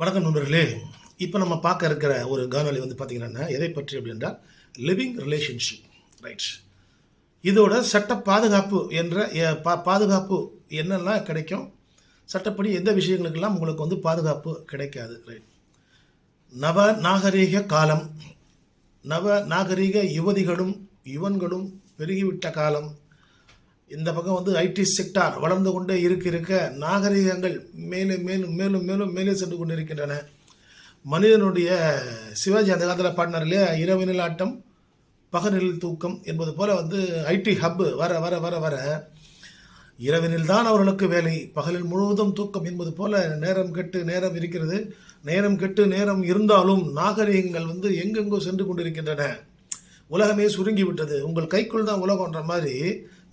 வணக்கம் நண்பர்களே. இப்போ நம்ம பார்க்க இருக்கிற ஒரு காணொலி வந்து பார்த்தீங்கன்னா எதை பற்றி அப்படின்றால் லிவிங் ரிலேஷன்ஷிப் ரைட் இதோட சட்ட பாதுகாப்பு என்ற பா பாதுகாப்பு என்னெல்லாம் கிடைக்கும்? சட்டப்படி எந்த விஷயங்களுக்கெல்லாம் உங்களுக்கு வந்து பாதுகாப்பு கிடைக்காது? ரைட் நவ நாகரீக காலம் நவ நாகரீக யுவதிகளும் யுவன்களும் பெருகிவிட்ட காலம் இந்த பக்கம் வந்து ஐடி செக்டார் வளர்ந்து கொண்டே இருக்க இருக்க நாகரிகங்கள் மேலும் மேலும் மேலும் மேலும் மேலே சென்று கொண்டு இருக்கின்றன மனிதனுடைய சிவாஜி அந்த காலத்தில் பாடினார் இல்லையா? இரவினில் ஆட்டம் பகலில் தூக்கம் என்பது போல வந்து ஐடி ஹப்பு வர வர வர வர இரவினில் தான் அவர்களுக்கு வேலை. பகலில் முழுவதும் தூக்கம் என்பது போல நேரம் கெட்டு நேரம் இருக்கிறது. நேரம் கெட்டு நேரம் இருந்தாலும் நாகரிகங்கள் வந்து எங்கெங்கோ சென்று கொண்டிருக்கின்றன. உலகமே சுருங்கி விட்டது. உங்கள் கைக்குள் தான் உலகம்ன்ற மாதிரி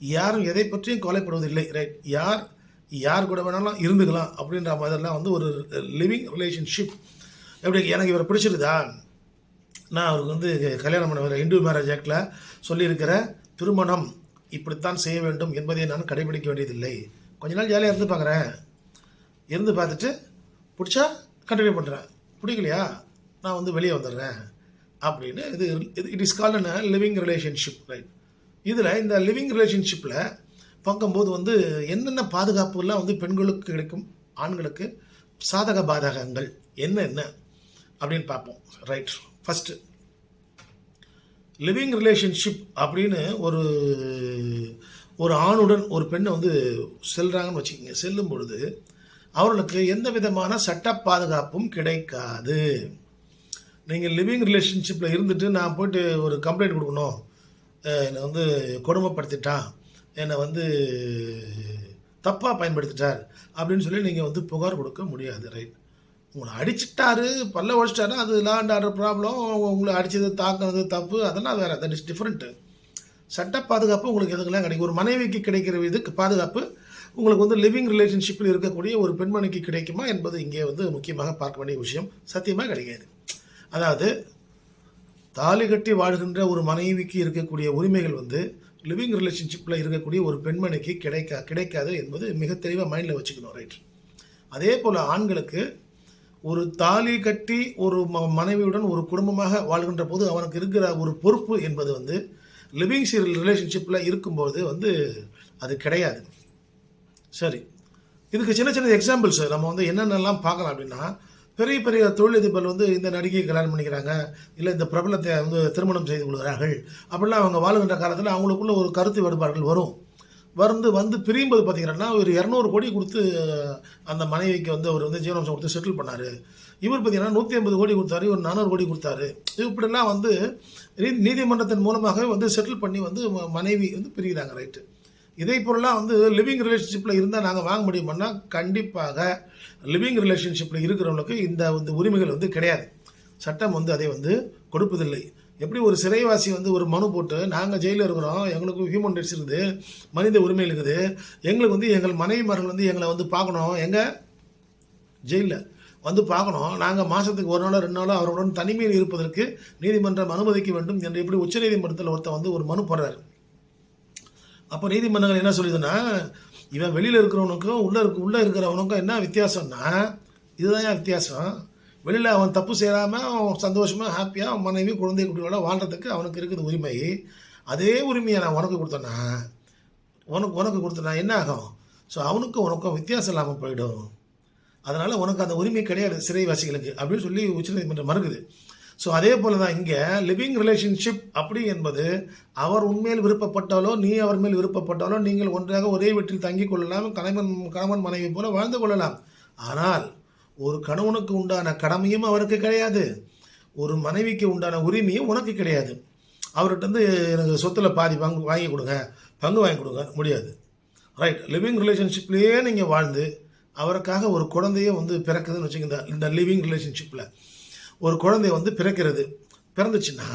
யாரும் எதை பற்றியும் கவலைப்படுவதில்லை ரைட் யார் யார் கூட வேணாலும் இருந்துக்கலாம் அப்படின்ற மாதிரிலாம் வந்து ஒரு லிவிங் ரிலேஷன்ஷிப் எப்படி எனக்கு இவரை பிடிச்சிருதா நான் அவருக்கு வந்து கல்யாணம் பண்ண இந்து மேரேஜ் ஆக்டில் சொல்லியிருக்கிற திருமணம் இப்படித்தான் செய்ய வேண்டும் என்பதை நான் கடைபிடிக்க வேண்டியதில்லை. கொஞ்ச நாள் ஜாலியாக இருந்து பார்க்குறேன் இருந்து பார்த்துட்டு பிடிச்சா கண்டினியூ பண்ணுறேன் பிடிக்கலையா? நான் வந்து வெளியே வந்துடுறேன். அப்படின்னு இது இது it is called a living relationship right இதில் இந்த லிவிங் ரிலேஷன்ஷிப்பில் பார்க்கும்போது வந்து என்னென்ன பாதுகாப்புலாம் வந்து பெண்களுக்கு கிடைக்கும் ஆண்களுக்கு? சாதக பாதகங்கள் என்னென்ன அப்படின்னு பார்ப்போம். ரைட் ஃபஸ்ட்டு லிவிங் ரிலேஷன்ஷிப் அப்படின்னு ஒரு ஒரு ஆணுடன் ஒரு பெண்ணை வந்து செல்கிறாங்கன்னு வச்சுக்கோங்க. செல்லும் பொழுது அவர்களுக்கு எந்த விதமான சட்ட பாதுகாப்பும் கிடைக்காது. நீங்கள் லிவிங் ரிலேஷன்ஷிப்பில் இருந்துட்டு நான் போயிட்டு ஒரு கம்ப்ளைண்ட் கொடுக்கணும். என்னை வந்து கொடுமைப்படுத்திட்டான். என்னை வந்து தப்பாக பயன்படுத்திட்டார். அப்படின்னு சொல்லி நீங்கள் வந்து புகார் கொடுக்க முடியாது ரைட் உங்களை அடிச்சிட்டாரு பல்ல உடச்சிட்டாரு அது லேண்ட் ஆர்டர் ப்ராப்ளம் உங்களை அடித்தது தாக்குனது தப்பு. அதெல்லாம் வேறு. தட் இஸ் டிஃப்ரெண்ட்டு சட்ட பாதுகாப்பு உங்களுக்கு எதுக்கெல்லாம் கிடைக்கும். ஒரு மனைவிக்கு கிடைக்கிற இதுக்கு பாதுகாப்பு உங்களுக்கு வந்து லிவிங் ரிலேஷன்ஷிப்பில் இருக்கக்கூடிய ஒரு பெண்மணிக்கு கிடைக்குமா என்பது இங்கே வந்து முக்கியமாக பார்க்க வேண்டிய விஷயம். சத்தியமாக கிடைக்காது. அதாவது தாலி கட்டி வாழ்கின்ற ஒரு மனைவிக்கு இருக்கக்கூடிய உரிமைகள் வந்து லிவிங் ரிலேஷன்ஷிப்பில் இருக்கக்கூடிய ஒரு பெண்மணிக்கு கிடைக்கா கிடைக்காது என்பது மிக தெளிவாக மைண்டில் வச்சுக்கணும் ரைட் அதே போல் ஆண்களுக்கு ஒரு தாலி கட்டி ஒரு ம- மனைவியுடன் ஒரு குடும்பமாக வாழ்கின்ற போது அவனுக்கு இருக்கிற ஒரு பொறுப்பு என்பது வந்து லிவிங் ரிலேஷன்ஷிப்பில் இருக்கும்போது வந்து அது கிடையாது. சரி இதுக்கு சின்ன சின்ன எக்ஸாம்பிள்ஸ் நம்ம வந்து என்னென்னலாம் பார்க்கலாம் அப்படின்னா பெரிய பெரிய தொழிலதிபர் வந்து இந்த நடிகையை கல்யாணம் பண்ணிக்கிறாங்க. இல்லை இந்த பிரபலத்தை வந்து திருமணம் செய்து கொள்கிறார்கள். அப்படிலாம் அவங்க வாழுகின்ற காலத்தில் அவங்களுக்குள்ள ஒரு கருத்து வேறுபாடுகள் வரும். வந்து வந்து பிரியும்போது பார்த்தீங்கன்னா ஒரு இரநூறு கோடி கொடுத்து அந்த மனைவிக்கு வந்து அவர் வந்து ஜீவனாம்சம் கொடுத்து செட்டில் பண்ணார். இவர் பார்த்தீங்கன்னா நூற்றி ஐம்பது கோடி கொடுத்தாரு இவர் நானூறு கோடி கொடுத்தாரு. இப்படிலாம் வந்து நீதிமன்றத்தின் மூலமாக வந்து செட்டில் பண்ணி வந்து மனைவி வந்து பிரிகிறாங்க ரைட்டு இதே பொருளாக வந்து லிவிங் ரிலேஷன்ஷிப்பில் இருந்தால் நாங்கள் வாங்க முடியுமோன்னா கண்டிப்பாக லிவிங் ரிலேஷன்ஷிப்பில் இருக்கிறவங்களுக்கு இந்த வந்து உரிமைகள் வந்து கிடையாது. சட்டம் வந்து அதை வந்து கொடுப்பதில்லை. எப்படி ஒரு சிறைவாசி வந்து ஒரு மனு போட்டு நாங்கள் ஜெயிலில் இருக்கிறோம் எங்களுக்கு ஹியூமன் ரைட்ஸ் இருக்குது மனித உரிமை இருக்குது எங்களுக்கு வந்து எங்கள் மனைவிமார்கள் வந்து எங்களை வந்து பார்க்கணும் எங்கள் ஜெயிலில் வந்து பார்க்கணும். நாங்கள் மாதத்துக்கு ஒரு நாளோ ரெண்டு நாளோ அவர்களுடன் தனிமையில் இருப்பதற்கு நீதிமன்றம் அனுமதிக்க வேண்டும் என்று எப்படி உச்சநீதிமன்றத்தில் ஒருத்தர் வந்து ஒரு மனு போடுறாரு. அப்போ நீதிமன்றங்கள் என்ன சொல்லுதுன்னா இவன் வெளியில் இருக்கிறவனுக்கும் உள்ளே இருக்க உள்ளே இருக்கிறவனுக்கும் என்ன வித்தியாசம்னா இதுதான் ஏன் வித்தியாசம்? வெளியில் அவன் தப்பு செய்யாமல் அவன் சந்தோஷமாக ஹாப்பியாக அவன் மனைவி குழந்தை குட்டியோட வாழ்கிறதுக்கு அவனுக்கு இருக்குது உரிமை. அதே உரிமையை நான் உனக்கு கொடுத்தேன்னா உனக்கு உனக்கு கொடுத்தனா என்ன ஆகும்? ஸோ அவனுக்கும் உனக்கும் வித்தியாசம் இல்லாமல் போயிடும். அதனால் உனக்கு அந்த உரிமை கிடையாது சிறைவாசிகளுக்கு அப்படின்னு சொல்லி உச்சநீதிமன்றம் மறுக்குது. ஸோ அதே போல தான் இங்கே லிவிங் ரிலேஷன்ஷிப் அப்படி என்பது அவர் உண்மையில் விருப்பப்பட்டாலோ நீ அவர் மேல் விருப்பப்பட்டாலோ நீங்கள் ஒன்றாக ஒரே வீட்டில் தங்கிக் கொள்ளலாம் கணவன் கணவன் மனைவி போல வாழ்ந்து கொள்ளலாம். ஆனால் ஒரு கணவனுக்கு உண்டான கடமையும் அவருக்கு கிடையாது. ஒரு மனைவிக்கு உண்டான உரிமையும் உனக்கு கிடையாது. அவர்கிட்ட வந்து எனக்கு சொத்துல பாதி பங்கு வாங்கி கொடுங்க பங்கு வாங்கி கொடுங்க முடியாது. ரைட் லிவிங் ரிலேஷன்ஷிப்லேயே நீங்கள் வாழ்ந்து அவருக்காக ஒரு குழந்தைய வந்து பிறக்குதுன்னு வச்சுக்கோங்க இந்த லிவிங் ரிலேஷன்ஷிப்பில் ஒரு குழந்தை வந்து பிறக்கிறது பிறந்துச்சுன்னா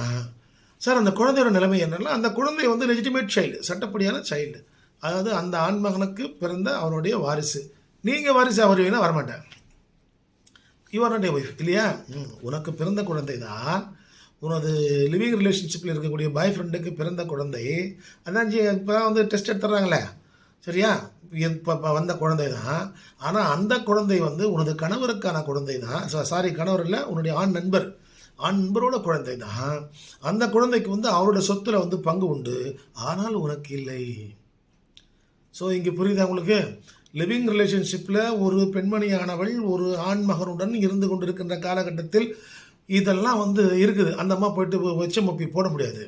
சார் அந்த குழந்தையோட நிலைமை என்னென்னா அந்த குழந்தை வந்து லெஜிட்டிமேட் சைல்டு சட்டப்படியான சைல்டு அதாவது அந்த ஆண்மகனுக்கு பிறந்த அவனுடைய வாரிசு. நீங்கள் வாரிசு அவர் வேணால் வரமாட்டேன் யுவர் நாட் ஒய்ஃப் இல்லையா? ம், உனக்கு பிறந்த குழந்தை தான். உனது லிவிங் ரிலேஷன்ஷிப்பில் இருக்கக்கூடிய பாய் ஃப்ரெண்டுக்கு பிறந்த குழந்தை. அதான் இப்போ வந்து டெஸ்ட் எடுத்துறாங்களே சரியா? இப்போ வந்த குழந்தை தான் ஆனால் அந்த குழந்தை வந்து உனது கணவருக்கான குழந்தை தான் சாரி கணவர் இல்லை உன்னுடைய ஆண் நண்பர். ஆண் நண்பரோட குழந்தை தான் அந்த குழந்தைக்கு வந்து அவரோட சொத்தில் வந்து பங்கு உண்டு. ஆனால் உனக்கு இல்லை. ஸோ இங்கே புரியுதா உங்களுக்கு? லிவிங் ரிலேஷன்ஷிப்பில் ஒரு பெண்மணியானவள் ஒரு ஆண் மகனுடன் இருந்து கொண்டிருக்கின்ற காலகட்டத்தில் இதெல்லாம் வந்து இருக்குது. அந்த அம்மா போயிட்டு வச்சமப்பி போட முடியாது.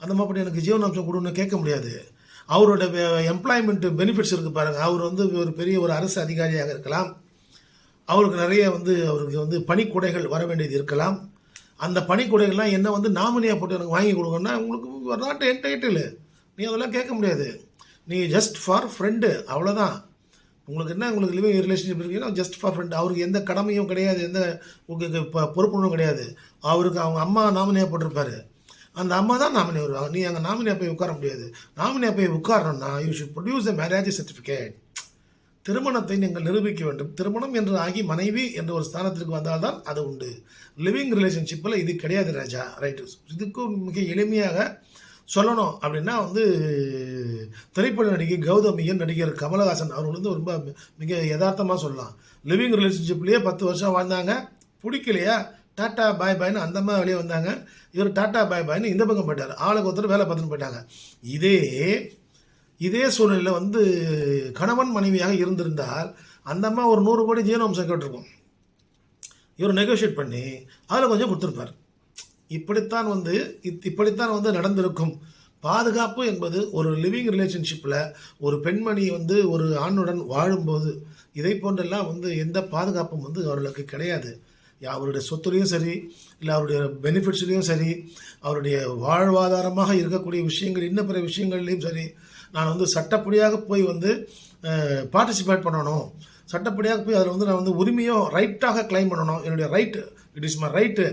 அந்த அம்மா போய்ட்டு எனக்கு ஜீவனாம்சம் கொடுன்னு கேட்க முடியாது. அவரோட எம்ப்ளாய்மெண்ட் பெனிஃபிட்ஸ் இருக்குது பாருங்கள் அவர் வந்து ஒரு பெரிய ஒரு அரசு அதிகாரியாக இருக்கலாம். அவருக்கு நிறைய வந்து அவருக்கு வந்து பணிக்குடைகள் வர வேண்டியது இருக்கலாம். அந்த பணிக்குடைகள்லாம் என்ன வந்து நாமினியாக போட்டு எனக்கு வாங்கி கொடுங்கன்னா உங்களுக்கு நாட் என்டைட்டில் நீ அதெல்லாம் கேட்க முடியாது. நீ ஜஸ்ட் ஃபார் ஃப்ரெண்டு அவ்வளோதான் உங்களுக்கு என்ன உங்களுக்கு லிவிங் ரிலேஷன்ஷிப் இருக்குன்னா ஜஸ்ட் ஃபார் ஃப்ரெண்ட் அவருக்கு எந்த கடமையும் கிடையாது எந்த உங்களுக்கு பொறுப்புணும் கிடையாது. அவருக்கு அவங்க அம்மா நாமினியாக போட்டிருப்பாரு. அந்த அம்மா தான் நாமினி வருவாங்க. நீ அங்கே நாமினியாக போய் உட்கார முடியாது. நாமினியாக போய் உட்காரணும்னா you should produce a marriage certificate திருமணத்தை நீங்கள் நிரூபிக்க வேண்டும். திருமணம் என்று ஆகி மனைவி என்ற ஒரு ஸ்தானத்திற்கு வந்தால்தான் அது உண்டு. லிவிங் ரிலேஷன்ஷிப்பில் இது கிடையாது ராஜா. ரைட்டு இதுக்கும் மிக எளிமையாக சொல்லணும் அப்படின்னா வந்து திரைப்பட நடிகை கௌதமியன் நடிகர் கமலஹாசன் அவர் வந்து ரொம்ப மிக யதார்த்தமாக சொல்லலாம். லிவிங் ரிலேஷன்ஷிப்லேயே பத்து வருஷம் வாழ்ந்தாங்க. பிடிக்கலையா? டாட்டா பாய் பாய்னு அந்த அம்மா வெளியே வந்தாங்க. இவர் டாட்டா பாய் பாய்னு இந்த பக்கம் போயிட்டார். ஆளுக்கு ஒருத்தர் வேலை பார்த்துன்னு போயிட்டாங்க. இதே இதே சூழ்நிலையில் வந்து கணவன் மனைவியாக இருந்திருந்தால் அந்த அம்மா ஒரு நூறு கோடி ஜீவனாம்சம் கேட்டிருக்கும் இவர் நெகோஷியேட் பண்ணி அதில் கொஞ்சம் கொடுத்துருப்பார். இப்படித்தான் வந்து இத்- இப்படித்தான் வந்து நடந்திருக்கும். பாதுகாப்பு என்பது ஒரு லிவிங் ரிலேஷன்ஷிப்பில் ஒரு பெண்மணி வந்து ஒரு ஆணுடன் வாழும்போது இதை போன்றெல்லாம் வந்து எந்த பாதுகாப்பும் வந்து அவர்களுக்கு கிடையாது. அவருடைய சொத்துலேயும் சரி இல்லை அவருடைய பெனிஃபிட்ஸ்லேயும் சரி அவருடைய வாழ்வாதாரமாக இருக்கக்கூடிய விஷயங்கள் இன்ன பிற விஷயங்கள்லையும் சரி நான் வந்து சட்டப்படியாக போய் வந்து பார்ட்டிசிபேட் பண்ணணும். சட்டப்படியாக போய் அதில் வந்து நான் வந்து உரிமையோ ரைட்டாக கிளைம் பண்ணணும். என்னுடைய right it is my right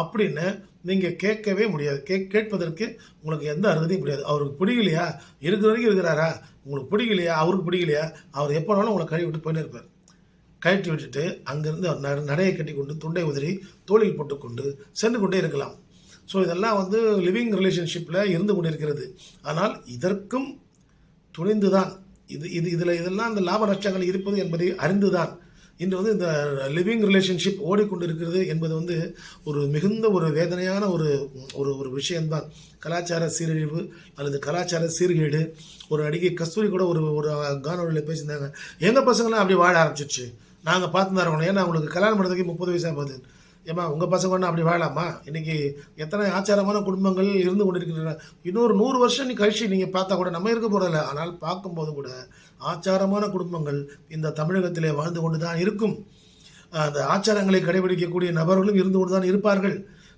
அப்படின்னு நீங்கள் கேட்கவே முடியாது. கே கேட்பதற்கு உங்களுக்கு எந்த அருகதையும் கிடையாது. அவருக்கு பிடிக்கலையா? இருக்கிற வரைக்கும் இருக்கிறாரா? உங்களுக்கு பிடிக்கலையா? அவருக்கு பிடிக்கலையா? அவர் எப்போ வேணாலும் உங்களை கழுவி விட்டு போயிட்டே இருப்பார். கழட்டி விட்டுட்டு அங்கேருந்து நடையை கட்டி கொண்டு துண்டை உதிரி தோளில் போட்டுக்கொண்டு சென்று கொண்டே இருக்கலாம். ஸோ இதெல்லாம் வந்து லிவிங் ரிலேஷன்ஷிப்பில் இருந்து கொண்டிருக்கிறது. ஆனால் இதற்கும் துணிந்து தான் இது இது இதில் இதெல்லாம் அந்த லாப நஷ்டங்கள் இருப்பது என்பதை அறிந்து தான் இன்று வந்து இந்த லிவிங் ரிலேஷன்ஷிப் ஓடிக்கொண்டிருக்கிறது என்பது வந்து ஒரு மிகுந்த ஒரு வேதனையான ஒரு ஒரு ஒரு விஷயம்தான். கலாச்சார சீரழிவு அல்லது கலாச்சார சீர்கேடு. ஒரு நடிகை கஸ்தூரி கூட ஒரு ஒரு காணொலியில் பேசியிருந்தாங்க. எங்கள் பசங்களாம் அப்படி வாழ ஆரம்பிச்சிச்சு நாங்கள் பார்த்து தரோம் ஏன்னா உங்களுக்கு கல்யாணம் பண்ணுறதுக்கு முப்பது வயசாக போகுது ஏம்மா உங்கள் பசங்க ஒன்று அப்படி வாழலாமா? இன்றைக்கி எத்தனை ஆச்சாரமான குடும்பங்கள் இருந்து கொண்டிருக்கின்றன. இன்னொரு நூறு வருஷம் நீ கழிச்சு நீங்கள் பார்த்தா கூட நம்ம இருக்க போகிறதில்ல ஆனால் பார்க்கும்போது கூட ஆச்சாரமான குடும்பங்கள் இந்த தமிழகத்திலே வாழ்ந்து கொண்டு தான் இருக்கும். அந்த ஆச்சாரங்களை கடைபிடிக்கக்கூடிய நபர்களும் இருந்து கொண்டு தான் இருப்பார்கள்.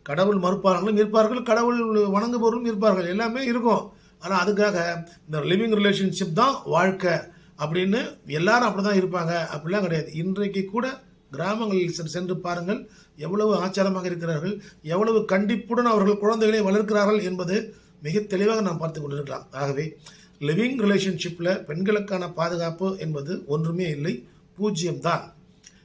கடவுள் மறுப்பார்களும் இருப்பார்கள். கடவுள் வணங்குபவர்களும் இருப்பார்கள். எல்லாமே இருக்கும். ஆனால் அதுக்காக இந்த லிவிங் ரிலேஷன்ஷிப் தான் வாழ்க்கை. அப்படின்னு எல்லாரும் அப்படி தான் இருப்பாங்க. அப்படிலாம் கிடையாது. இன்றைக்கு கூட கிராமங்களில் சென்று- சென்று பாருங்கள். எவ்வளவு ஆச்சாரமாக இருக்கிறார்கள். எவ்வளவு கண்டிப்புடன் அவர்கள் குழந்தைகளை வளர்க்கிறார்கள் என்பது மிக தெளிவாக நாம் பார்த்து கொண்டிருக்கலாம். ஆகவே லிவிங் ரிலேஷன்ஷிப்பில் பெண்களுக்கான பாதுகாப்பு என்பது ஒன்றுமே இல்லை. பூஜ்ஜியம்தான்.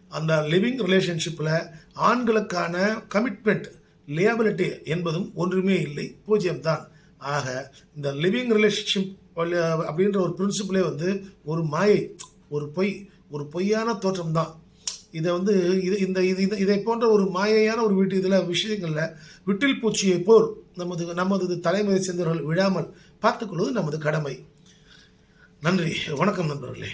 அந்த லிவிங் ரிலேஷன்ஷிப்பில் ஆண்களுக்கான கமிட்மெண்ட் லியபிலிட்டி என்பதும் ஒன்றுமே இல்லை. பூஜ்ஜியம்தான். ஆக இந்த லிவிங் ரிலேஷன்ஷிப் அப்படின்ற ஒரு பிரின்சிபிளே வந்து ஒரு மாயை ஒரு பொய் ஒரு பொய்யான தோற்றம் தான் இதை வந்து இது இந்த இது இந்த இதை போன்ற ஒரு மாயையான ஒரு வீட்டு இதில் விஷயங்களில் விட்டில் பூச்சியை போல் நமது நமது தலைமுறை சேர்ந்தவர்கள் விழாமல் பார்த்துக்கொள்வது நமது கடமை. நன்றி. வணக்கம் நண்பர்களே.